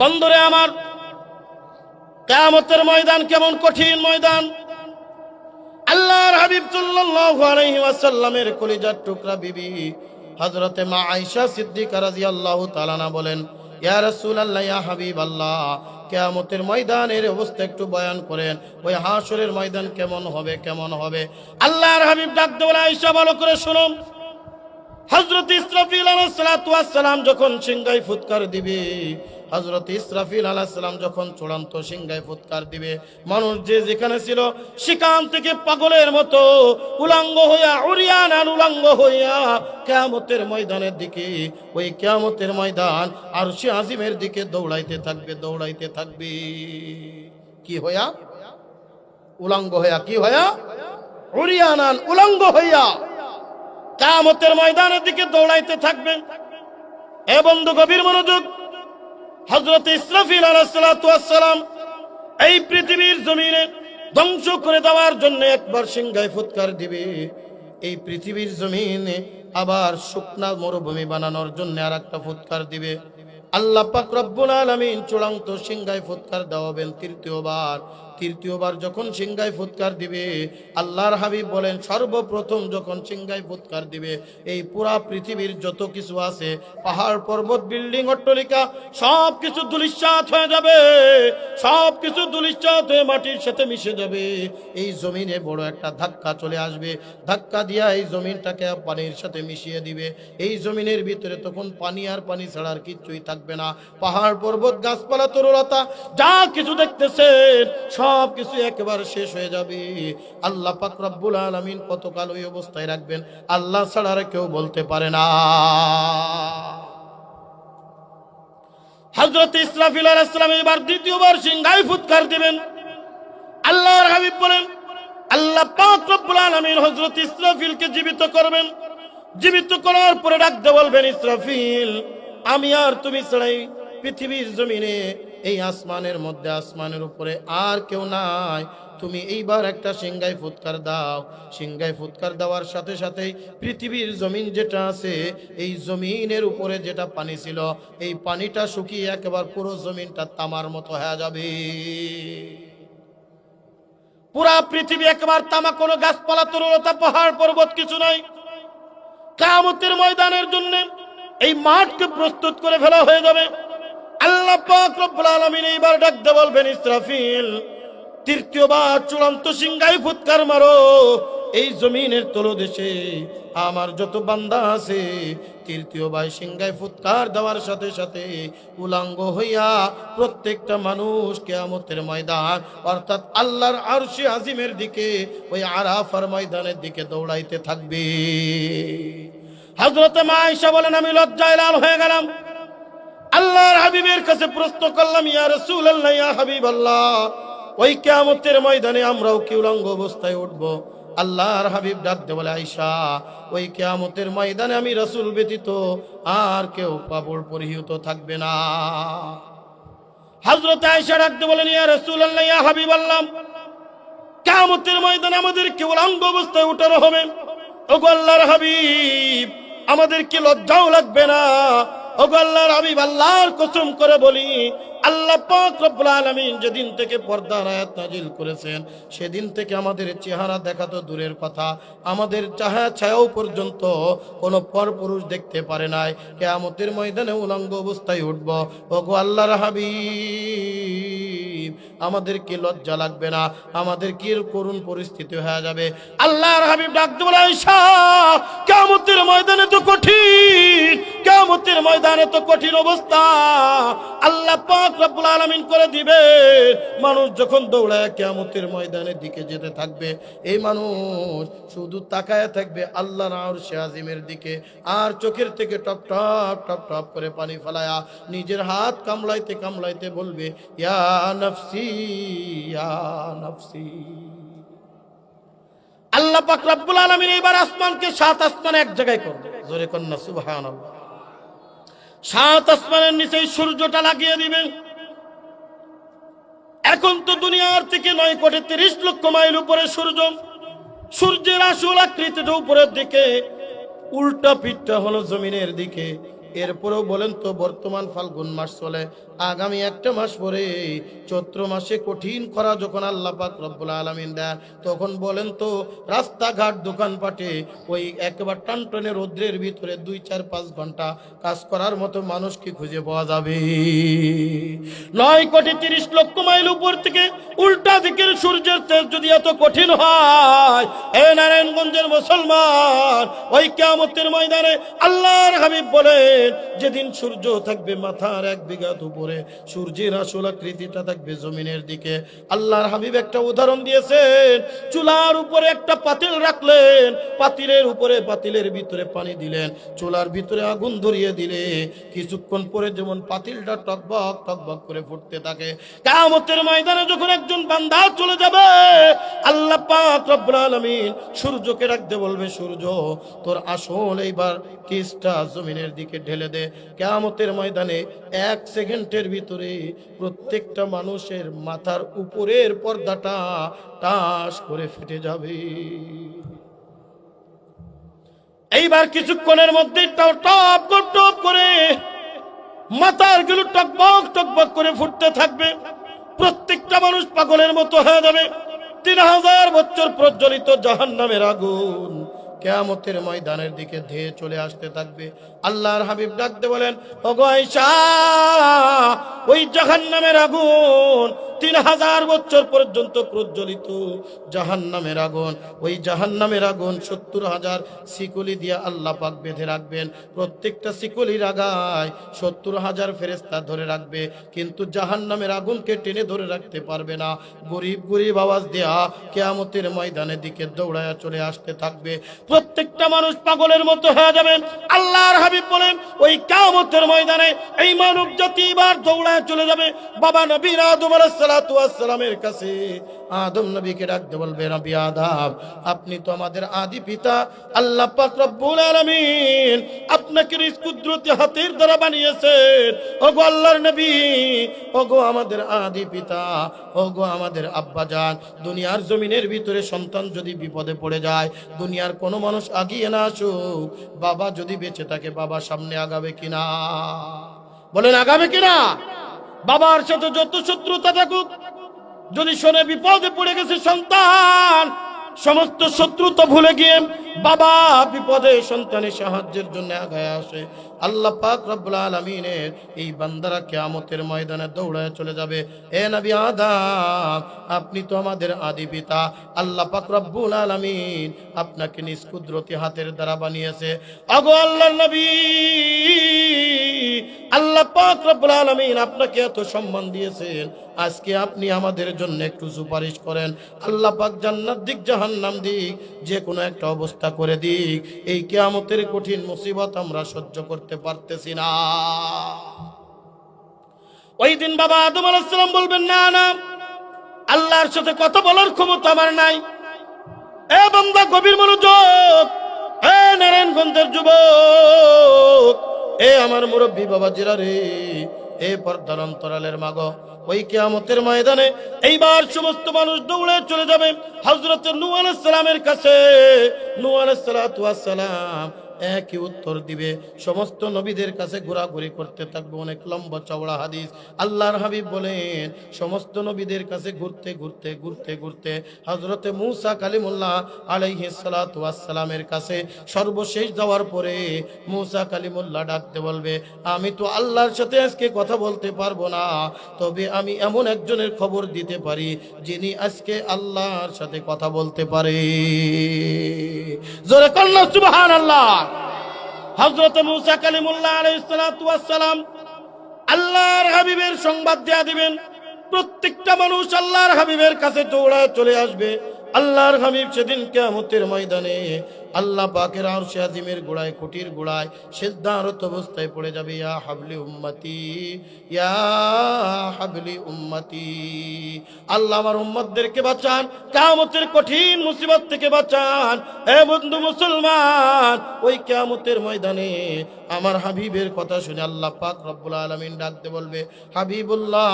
বন্ধুরে আমার কেয়ামতের ময়দান কেমন কঠিন ময়দান। আল্লাহর হাবিব ওয়াসাল্লামের কলিজার টুকরা বিবি হযরতে মা আয়েশা সিদ্দিকা রাদিয়াল্লাহু তাআলা না বলেন কেয়ামতের অবস্থা একটু বয়ান করেন। ওই ময়দান কেমন হবে কেমন হবে? আল্লাহর হাবিব ডাক ভালো করে হজরত যখন সিংগাই ফুৎকার দিবে হজরত ইসরাফিল আলাইসালাম যখন চূড়ান্ত সিংগাই ফুৎকার দিবে, মানুষ যে যেখানে ছিল, সেখান থেকে পাগলের মতো উলাঙ্গ হইয়া, উড়িয়ান আর উলাঙ্গ হইয়া কেয়ামতের ময়দানের দিকে, ওই কেয়ামতের ময়দান আর সে আজিমের দিকে দৌড়াইতে থাকবে দৌড়াইতে থাকবে। কি হইয়া? উলাঙ্গ হইয়া কি হইয়া? উড়িয়ানান উলাঙ্গ হইয়া কামতের ময়দানের দিকে দৌড়াইতে থাকবে। এ বন্ধু গভীর মনোযোগ হজরত ইসরাফিল আলাহাম এই পৃথিবীর জমিনে ধ্বংস করে দেওয়ার জন্য একবার সিংহায় ফুৎকার দিবে। এই পৃথিবীর জমিনে আবার শুকনা মরুভূমি বানানোর জন্য আর একটা ফুৎকার দিবে। আল্লাহ পাক রব্বুল আলামিন চূড়ান্ত সিংহায় ফুৎকার দেওয়াবেন তৃতীয়বার। তৃতীয়বার যখন সিংহায় ফুৎকার দিবে, আল্লাহর হাবিব বলেন, সর্বপ্রথম যখন সিংহায় ফুৎকার দিবে, এই পুরা পৃথিবীর যত কিছু আছে, পাহাড়, পর্বত, বিল্ডিং, অট্টলিকা সব কিছু দুলিশ্বাত হয়ে যাবে। সব কিছু দুলিশ্বাত হয়ে মাটির সাথে মিশে যাবে। এই জমিনে বড় একটা ধাক্কা চলে আসবে। ধাক্কা দিয়া এই জমিনটাকে পানির সাথে মিশিয়ে দিবে। এই জমিনের ভিতরে তখন পানি আর পানি ছাড়া আর কিচ্ছুই থাকবে না। পাহাড়, পর্বত, গাছপালা, তরুলতা, যা কিছু দেখতেছে সব কিছু একেবারে শেষ হয়ে যাবে। আল্লাহ পাক রব্বুল আলামিন কতকাল ওই অবস্থায় রাখবেন? আল্লাহ ছাড়া কেউ বলতে পারে না। হজরত ইসরাফিল আলাইহিসসালাম এবার দ্বিতীয়বার সিংহাই ফুৎকার দিবেন। আল্লাহর হাবিব বলেন, আল্লাহ পাক রব্বুল আলামিন হযরত ইসরাফিলকে জীবিত করবেন। জীবিত করার পরে ডাকতে বলবেন, ইসরাফিল, আমি আর তুমি ছাড়াই পৃথিবীর জমিনে এই আসমানের মধ্যে, আসমানের উপরে আর কেউ নাই। তুমি এইবার একটা সিংগাই ফুৎকার দাও। সিংগাই ফুৎকার দেওয়ার সাথে সাথেই পৃথিবীর জমিন যেটা আছে, এই জমিনের উপরে যেটা পানি ছিল, এই পানিটা শুকিয়ে একেবারে পুরো জমিনটা তামার মতো হয়ে যাবে। পুরা পৃথিবী একবার তামা, কোনো গাছপালা, তরুলতা, পাহাড়, পর্বত কিছু নাই। কামতের ময়দানের জন্য এই মাঠকে প্রস্তুত করে ফেলা হয়ে যাবে। তৃতীয়বার চূড়ান্ত ফুৎকার মারো। এই জমিনের আমার যত বান্দা আছে তৃতীয় তৃতীয়বার সিংহাই ফুৎকার দেওয়ার সাথে সাথে উলাঙ্গ হইয়া প্রত্যেকটা মানুষ কেয়ামতের ময়দান, অর্থাৎ আল্লাহর আরশি আজিমের দিকে, ওই আরাফার ময়দানের দিকে দৌড়াইতে থাকবে। হজরত মাইশা বলেন, আমি লজ্জায় লাল হয়ে গেলাম। আল্লাহর হাবিবের কাছে প্রশ্ন করলাম, ইয়া রাসূলুল্লাহ, ইয়া হাবিবাল্লাহ, ওই কিয়ামতের ময়দানে আমরাও কি উলঙ্গ অবস্থায় উঠব? আল্লাহর হাবিব ডাকতে বলে, আয়েশা, ওই কিয়ামতের ময়দানে আমি রসুল ব্যতীত আর কেউ কাপড় পরিহিত থাকবে না। হযরত আয়েশা ডাকতে বলেন, ইয়া রাসূলুল্লাহ, ইয়া হাবিবাল্লাহ, কিয়ামতের ময়দানে আমাদের কি উলঙ্গ অবস্থায় উঠানো হবে? ওগো আল্লাহর হাবিব, আমাদের কি লজ্জাও লাগবে না? ওগো আল্লাহর হাবিব, আল্লাহর কসম করে বলি, আল্লাহ পাক রব্বুল আলামিন যেদিন থেকে পর্দার আয়াত নাজিল করেছেন, সেদিন থেকে আমাদের চেহারা দেখা তো দূরের কথা। আমাদের চাহা ছায়াও পর্যন্ত কোনো পরপুরুষ দেখতে পারে নাই। কেয়ামতের ময়দানে উলঙ্গ অবস্থায় উঠব। ওগো আল্লাহর হাবিব। আমাদের কে লজ্জা লাগবে না, আমাদের কি করুণ পরিস্থিতি হয়ে যাবে। আল্লাহর হাবিব ডাকতে কেয়ামতের ময়দানে তো কঠিন কেমতের ময়দানে তো কঠিন অবস্থা আল্লাহ পাক রব্বুল আলামিন করে দিবে মানুষ যখন দৌড়ায় কেয়ামতের ময়দানের দিকে যেতে থাকবে, এই মানুষ শুধু তাকায় থাকবে আল্লাহর আরশে আজিমের দিকে আর চোখের থেকে টপ টপ টপ টপ করে পানি ফেলায়া নিজের হাত কামলাইতে কামলাইতে বলবে, ইয়া নফসি ইয়া নফসি। আল্লাহ পাক রব্বুল আলামিন এবার আসমানকে সাত আসমান এক জায়গায় করবে। জোরে কন্যা, সুবহানাল্লাহ। সাত আসমানের নিচে সূর্যটা লাগিয়ে দিবেন এখন তো দুনিয়ার থেকে নয় কোটি তিরিশ লক্ষ মাইল উপরে সূর্য। সূর্যের আসল আকৃতিটা উপরের দিকে, উল্টা পিঠটা হলো জমিনের দিকে। এরপরেও বলেন তো, বর্তমান ফাল্গুন মাস চলে। আগামী একটা মাস পরে চৈত্র মাসে কঠিন খরা যখন আল্লাহ পাক রব্বুল আলমিন দেন, তখন বলেন তো, রাস্তাঘাট, দোকানপাটে ওই একবার টানটনে রৌদ্রের ভিতরে দুই, চার, পাঁচ ঘণ্টা কাজ করার মতো মানুষ কি খুঁজে পাওয়া যাবে? নয় কোটি তিরিশ লক্ষ মাইল উপর থেকে উল্টা দিকের সূর্যের তেজ যদি এত কঠিন হয়, এ নারায়ণগঞ্জের মুসলমান ওই কেমতের ময়দানে আল্লাহর হাবিব বলেন যেদিন সূর্য থাকবে মাথার এক বিঘাত উপরে, সূর্যের আসল আকৃতিটা থাকবে জমিনের দিকে। আল্লাহর হাবিব একটা উদাহরণ দিয়েছেন, চুলার উপরে একটা পাতিল রাখলেন, পাতিলের উপরে পাতিলের ভিতরে পানি দিলেন, চুলার ভিতরে আগুন ধরিয়ে দিলে, কিছুক্ষণ পরে যেমন পাতিলটা টকবক টকবক করে ফুটতে থাকে। কামতের ময়দানে যখন একজন বান্দা চলে যাবে, আল্লাহ পাক সূর্যকে রাখতে বলবে, সূর্য, তোর আসল এইবার কিসটা জমিনের দিকে ঢেলে দে। কেয়ামতের ময়দানে এক সেকেন্ডের ভিতরে প্রত্যেকটা মানুষের মাথার উপরের পর্দাটা টাস করে ফেটে যাবে। এইবার কিছুক্ষণের মধ্যে টপ টপ করে মাথারগুলো টকবক টকবক করে ফুটতে থাকবে। প্রত্যেকটা মানুষ পাগলের মতো হয়ে যাবে। তিন হাজার বছর প্রজ্বলিত জাহান নামের আগুন। কেয়ামতের ময়দানের দিকে ধেয়ে চলে আসতে থাকবে। আল্লাহর হাবিব ডাকতে বলেন ওই জাহান নামের আগুন তিন হাজার বছর পর্যন্ত প্রজ্বলিত জাহান নামের আগুন। ওই জাহান নামের আগুন সত্তর হাজার শিকলি দিয়ে আল্লাহ পাক বেঁধে রাখবেন। প্রত্যেকটা শিকলির আগায় সত্তর হাজার ফেরেস্তা ধরে রাখবে। কিন্তু জাহান নামের আগুনকে টেনে ধরে রাখতে পারবে না। গরিব গরিব আওয়াজ দেয়া কেয়ামতের ময়দানের দিকে দৌড়ায়া চলে আসতে থাকবে। প্রত্যেকটা মানুষ পাগলের মতো হয়ে যাবে। আল্লাহর হাবিব বলেন, ওই কেয়ামতের ময়দানে এই মানব জাতি এবার দৌড়ায় চলে যাবে। বাবা নবী আদম আলাইহিসসালাতু ওয়াসসালামের কাছে আদম নবীকে ডাকতে বলবে নবী আদাব আপনি তো আমাদের আদি পিতা, আল্লাহ পাক আপনাকে কুদরতি হাতের দ্বারা বানিয়েছেন। ওগো আল্লাহর নবী, ওগো আমাদের আদি পিতা, ওগো আমাদের আব্বা জান দুনিয়ার জমিনের ভিতরে সন্তান যদি বিপদে পড়ে যায়, দুনিয়ার কোনো মানুষ আগিয়ে না আসুক, বাবা যদি বেঁচে থাকে, বাবা সামনে আগাবে কিনা? বলেন, আগাবে কিনা? বাবার সাথে যত শত্রুতা থাকুক, যদি শোনে বিপদে পড়ে গেছে সন্তান, সমস্ত শত্রুতা ভুলে গিয়ে বাবা বিপদে সন্তানের সাহায্যের জন্য আগায় আসে। আল্লাহ পাক রব্বুল আলামিনের এই বান্দারা কিয়ামতের ময়দানে দৌড়ায় চলে যাবে। এ নবী আদম, আপনি তো আমাদের আদি পিতা। আল্লাহ পাক রব্বুল আলামিন আপনাকে নিজ কুদরতি হাতের দ্বারা বানিয়েছে। আগো আল্লাহর নবী আল্লাহ পাক রব্বুল আলামিন আপনাকে এত সম্মান দিয়েছেন। আজকে আপনি আমাদের জন্য একটু সুপারিশ করেন। আল্লাহ পাক জান্নাত দিক, জাহান্নাম দিক যে কোনো একটা অবস্থা করে দিক। এই কিয়ামতের কঠিন মুসিবত আমরা সহ্য করতে পারতেছি না। ওই দিন বাবা আদম আলাইসালাম বলবেন, না না, আল্লাহর সাথে কথা বলার ক্ষমতা আমার নাই। এ বান্দা, গভীর মনোযোগ। এ নারায়ণগঞ্জের যুবক এ আমার মুরব্বী বাবা জিরা রে, এ পর্দার অন্তরালের মাগ, ওই কেয়ামতের ময়দানে এইবার সমস্ত মানুষ দৌড়ে চলে যাবে হজরত নু আলাইসালামের কাছে। নু আলাইহিস সালাতু ওয়াস সালাম একই উত্তর দিবে। সমস্ত নবীদের কাছে ঘোরাঘুরি করতে থাকবে অনেক লম্বা চওড়া হাদিস। আল্লাহর হাবিব বলেন, সমস্ত নবীদের কাছে ঘুরতে ঘুরতে ঘুরতে ঘুরতে হজরতে মুসা কালিমুল্লাহ আলাইহি সালামের কাছে সর্বশেষ যাওয়ার পরে মুসা কালিমুল্লাহ ডাকতে বলবে, আমি তো আল্লাহর সাথে আজকে কথা বলতে পারব না, তবে আমি এমন একজনের খবর দিতে পারি যিনি আজকে আল্লাহর সাথে কথা বলতে পারে। জোরে কন্যা সুবহান আল্লাহ হজরত মুসা কালিমুল্লাহ আলাইসালাম আল্লাহর হাবিবের সংবাদ দেয়া দিবেন, প্রত্যেকটা মানুষ আল্লাহর হাবিবের কাছে দৌড়ায় চলে আসবে। আল্লাহর হাবিব সেদিন কেমতের ময়দানে আল্লাহ পাকের আর আজিমের গোড়ায় কুটির গোড়ায় সিদ্ধারত অবস্থায় পড়ে যাবে, ইয়া হাবলি উম্মতি, ইয়া হাবলি উম্মতি। আল্লাহ আমার উম্মতদেরকে বাঁচান কেমতের কঠিন মুসিবত থেকে বাঁচান। এ বন্ধু মুসলমান, ওই কেমতের ময়দানে আমার হাবিবের কথা শুনে আল্লাহ পাক রব্বুল আলমিন ডাকতে বলবে, হাবিবুল্লাহ,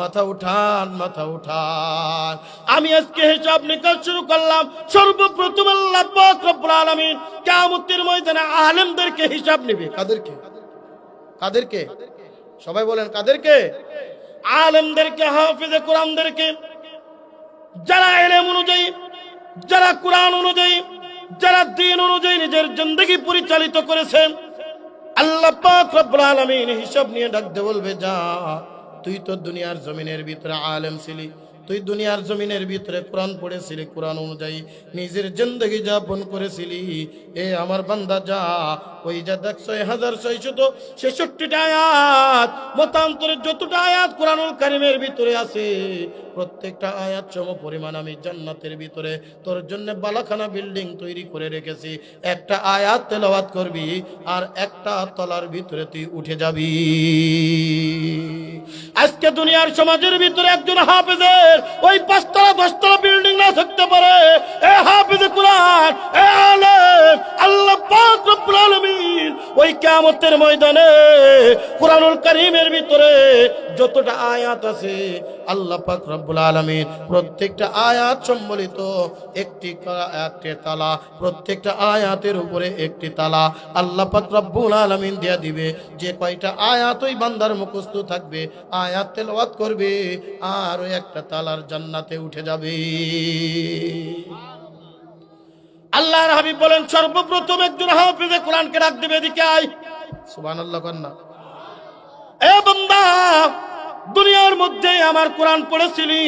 মাথা উঠান মাথা উঠান। আমি আজকে হিসাব নিকাশ শুরু করলাম, সর্বপ্রথম আল্লাহ পাক রব্বুল আলমিন কেমতের ময়দানে আলেমদেরকে হিসাব নেবে। কাদেরকে? কাদেরকে? সবাই বলেন কাদেরকে? আলেমদেরকে হাফিজে কোরআনদেরকে যারা এলেম অনুযায়ী যারা কোরআন অনুযায়ী যারা দিন অনুযায়ী নিজের জিন্দগি পরিচালিত করেছেন আল্লাহ পাক রব্বুল আলামিন হিসাব নিয়ে ডাকতে বলবে যা তুই তো দুনিয়ার জমিনের ভিতরে আলেম ছিলি তুই দুনিয়ার জমিনের ভিতরে কোরআন পড়েছিলি, কোরআন অনুযায়ী নিজের জিন্দগি যাপন করেছিলি। এ আমার বান্দা, যা ওই যা দেখ ছয় হাজার ছয়শত ছেষট্টিটা আয়াত, মতান্তরের যতটা আয়াত কোরআনুল কারিমের ভিতরে আছে, প্রত্যেকটা আয়াত সম পরিমাণ আমি জান্নাতের ভিতরে, তোর জন্য বালাখানা বিল্ডিং তৈরি করে রেখেছি। একটা আয়াত তেলাওয়াত করবি আর একটা তলার ভিতরে তুই উঠে যাবি। আজকে দুনিয়ার সমাজের ভিতরে একজন হাফেজের ওই পাঁচতলা, দশতলা বিল্ডিং না থাকতে পারে। এ হাফেজে এ আলেম, আল্লাহ পাক রব্বুল আলামিন ওই কিয়ামতের ময়দানে কারীমের ভিতরে যতটা আয়াত আছে, আল্লাহ পাক রব্বুল আলামিন প্রত্যেকটা আয়াত সম্বলিত একটি একটি তালা, প্রত্যেকটা আয়াতের উপরে একটি তালা আল্লাহ পাক রব্বুল আলামিন দিয়া দিবে। যে কয়টা আয়াত ওই বান্দার মুখস্থ থাকবে, আয়াত তেলাওয়াত করবে, আর ওই একটা তালার জান্নাতে উঠে যাবে। আল্লাহর হাবিব বলেন, সর্বপ্রথম একজন হাফিজে কোরআনকে রাখ দেবে এদিকে আয়। সুবহানাল্লাহ কন্যা এ বান্দা, দুনিয়ার মধ্যে আমার কোরআন পড়েছিলি,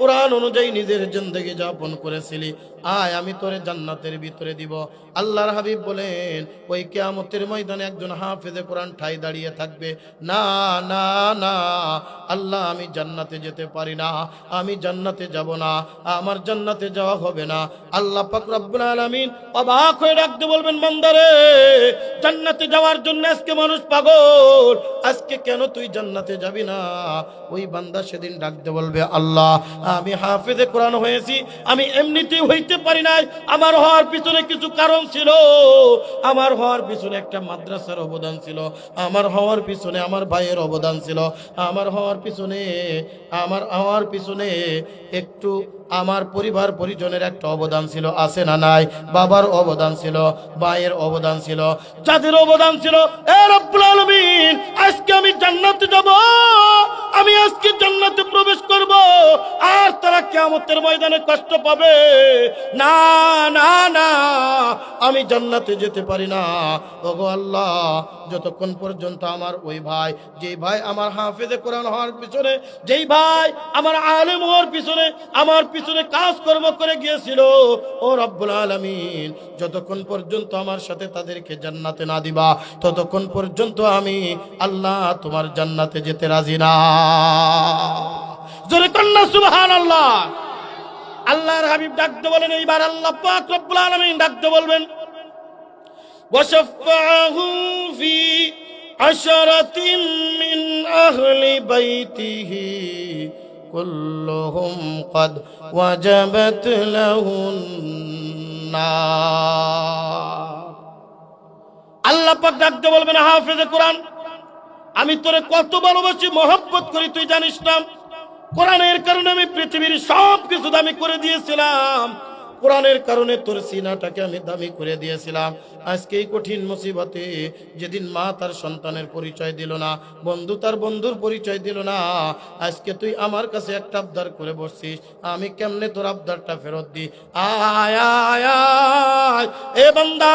কোরআন অনুযায়ী নিজের জিন্দগি যাপন করেছিলি। আয়, আমি তোরে জান্নাতের ভিতরে দিব। আল্লাহর হাবিব বলেন, ওই কিয়ামতের ময়দানে একজন হাফেজে কোরআন ঠাই দাঁড়িয়ে থাকবে। না না না, আল্লাহ, আমি জান্নাতে যেতে পারি না, আমি জান্নাতে যাব না, আমার জান্নাতে যাওয়া হবে না। আল্লাহ পাক রব্বুল আলামিন অবাক হয়ে ডাকতে বলবেন, বান্দারে, জান্নাতে যাওয়ার জন্য আজকে মানুষ পাগল, আজকে কেন তুই জান্নাতে যাবি না? ওই বান্দা সেদিন ডাকতে বলবে, আল্লাহ, আমি হাফেজে কোরআন হয়েছি, আমি এমনিতেই হইতে পারি নাই। আমার হওয়ার পিছনে কিছু কারণ ছিল। আমার হওয়ার পিছনে একটা মাদ্রাসার অবদান ছিল। আমার হওয়ার পিছনে আমার ভাইয়ের অবদান ছিল। আমার হওয়ার পিছনে, আমার হওয়ার পিছনে একটু আমার পরিবার পরিজনের একটা অবদান ছিল। আছে না নাই? বাবার অবদান ছিল, ভাইয়ের অবদান ছিল। যাদের অবদান ছিল আজকে আমি জান্নাতে যাব। আমি আজকে জান্নাতে প্রবেশ করব। আর তারা কিয়ামতের ময়দানে কষ্ট পাবে। না না না, আমি জান্নাতে যেতে পারি না। ওগো আল্লাহ, যতক্ষণ পর্যন্ত আমার ওই ভাই, যেই ভাই আমার হাফেজে কোরআন হওয়ার পিছনে, যেই ভাই আমার আলেম হওয়ার পিছনে, আমার পিছনে কাজকর্ম করে গিয়েছিল, ও রব্বুল আলামিন, যতক্ষণ পর্যন্ত আমার সাথে তাদেরকে জান্নাতে না দিবা, ততক্ষণ পর্যন্ত আমি আল্লাহ তোমার জান্নাতে যেতে রাজি না। জোরে কন্যা সুবহানাল্লাহ। আল্লাহর হাবিব ডাকতে বলেন এইবার আল্লাহ পাক রব্বুল আলামিন ডাকতে বলবেন وشفعه في عشرة من أهل بيته كلهم قد وجبت له النار আল্লাহ পাক ডাকতে বলবেন হাফেজে কোরআন আমি তোরে কত ভালোবাসি মহব্বত করি তুই জানিস না কোরআনের কারণে আমি পৃথিবীর সব কিছু দামি করে দিয়েছিলাম। কোরআনের কারণে তোর সিনাটাকে আমি দামি করে দিয়েছিলাম। আজকে এই কঠিন মুসিবতে যেদিন মা তার সন্তানের পরিচয় দিল না, বন্ধু তার বন্ধুর পরিচয় দিল না, আজকে তুই আমার কাছে একটা আবদার করে বসছিস, আমি কেমনে তোর আবদারটা ফেরত দি আয় আয় আয়, এ বান্দা,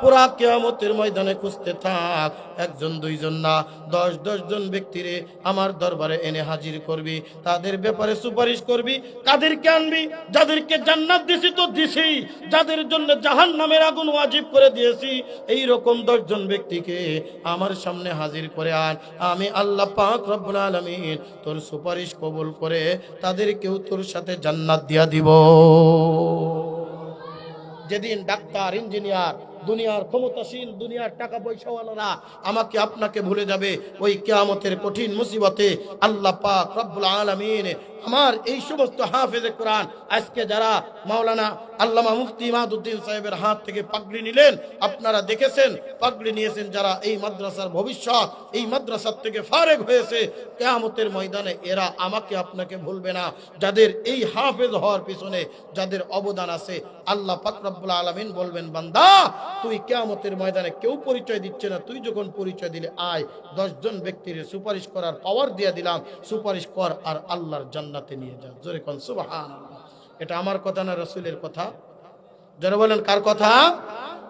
পুরা কেয়ামতের ময়দানে খুঁজতে থাক। একজন, দুইজন না, দশ দশ জন ব্যক্তিরে আমার দরবারে এনে হাজির করবি, তাদের ব্যাপারে সুপারিশ করবি, কাদেরকে আনবি, যাদেরকে জান্নাত দিছি তো দিছি। যাদের জন্য জাহান নামের আগুন ওয়াজিব করে দিয়েছি এই রকম দশজন ব্যক্তিকে আমার সামনে হাজির করে আন। আমি আল্লাহ পাক রব্বুল আলামিন তোর সুপারিশ কবুল করে তাদেরকেও তোর সাথে জান্নাত দিয়া দিব। যেদিন ডাক্তার, ইঞ্জিনিয়ার, দুনিয়ার ক্ষমতাসীন দুনিয়ার টাকা পয়সাওয়ালারা আমাকে আপনাকে ভুলে যাবে, ওই কেয়ামতের কঠিন মুসিবতে আল্লাহ পাক রব্বুল আলামিন আমার এই সমস্ত হাফেজে কোরআন আজকে যারা মাওলানা আল্লামা মুফতি ইমাদুদ্দিন সাহেবের হাত থেকে পাগড়ি নিলেন, আপনারা দেখেছেন, পাগড়ি নিয়েছেন যারা এই মাদ্রাসার ভবিষ্যৎ, এই মাদ্রাসার থেকে ফারেক হয়েছে। কেয়ামতের ময়দানে এরা আমাকে, আপনাকে ভুলবে না। যাদের এই হাফেজ হওয়ার পিছনে যাদের অবদান আছে, আল্লাহ পাক রব্বুল আলামিন বলবেন, বান্দা, তুই কেয়ামতের ময়দানে কেউ পরিচয় দিচ্ছে না। তুই যখন পরিচয় দিলে আয়, দশজন ব্যক্তির সুপারিশ করার পাওয়ার দিয়ে দিলাম। সুপারিশ কর আর আল্লাহর জান্নাতে নিয়ে যাও। জোরে কন সুবাহ এটা আমার কথা না রসুলের কথা। যারা বলেন, কার কথা?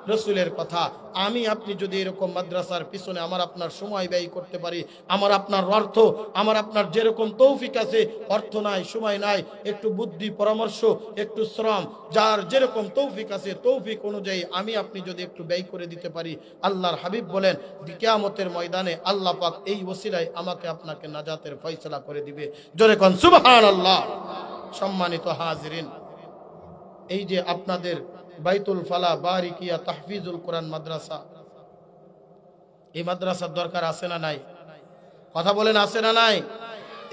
রসুলের কথা। আমি, আপনি যদি এরকম মাদ্রাসার পিছনে আমার আপনার সময় ব্যয় করতে পারি, আমার আপনার অর্থ, আমার আপনার যেরকম তৌফিক আছে, অর্থ নাই, সময় নাই, একটু বুদ্ধি, পরামর্শ, একটু শ্রম, যার যেরকম তৌফিক আছে, তৌফিক অনুযায়ী আমি, আপনি যদি একটু ব্যয় করে দিতে পারি, আল্লাহর হাবিব বলেন কেয়ামতের ময়দানে আল্লাহ পাক এই ওসিলায় আমাকে আপনাকে নাজাতের ফয়সলা করে দিবে। জোরে কন আল্লাহ সম্মানিত হাজিরিন। এই যে আপনাদের বাইতুল ফালা, বারিকিয়া, তাহফিজুল কোরআন মাদ্রাসা, এই মাদ্রাসার দরকার আছে না নাই? কথা বলেন, আছে না নাই?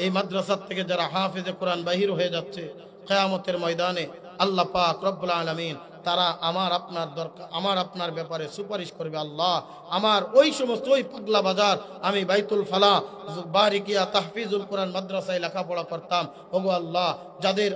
এই মাদ্রাসার থেকে যারা হাফেজে কোরআন বাহির হয়ে যাচ্ছে, কেয়ামতের ময়দানে আল্লাহ পাক রব্বুল আলমিন, তারা আমার আপনার দরকার, আমার আপনার ব্যাপারে সুপারিশ করবে আল্লাহ। আমার ওই সমস্ত, ওই পাগলা বাজার, আমি বাইতুল ফালা, বারিকিয়া, তাহফিজুল কোরআন মাদ্রাসায় লেখাপড়া করতাম। ওগো আল্লাহ, যাদের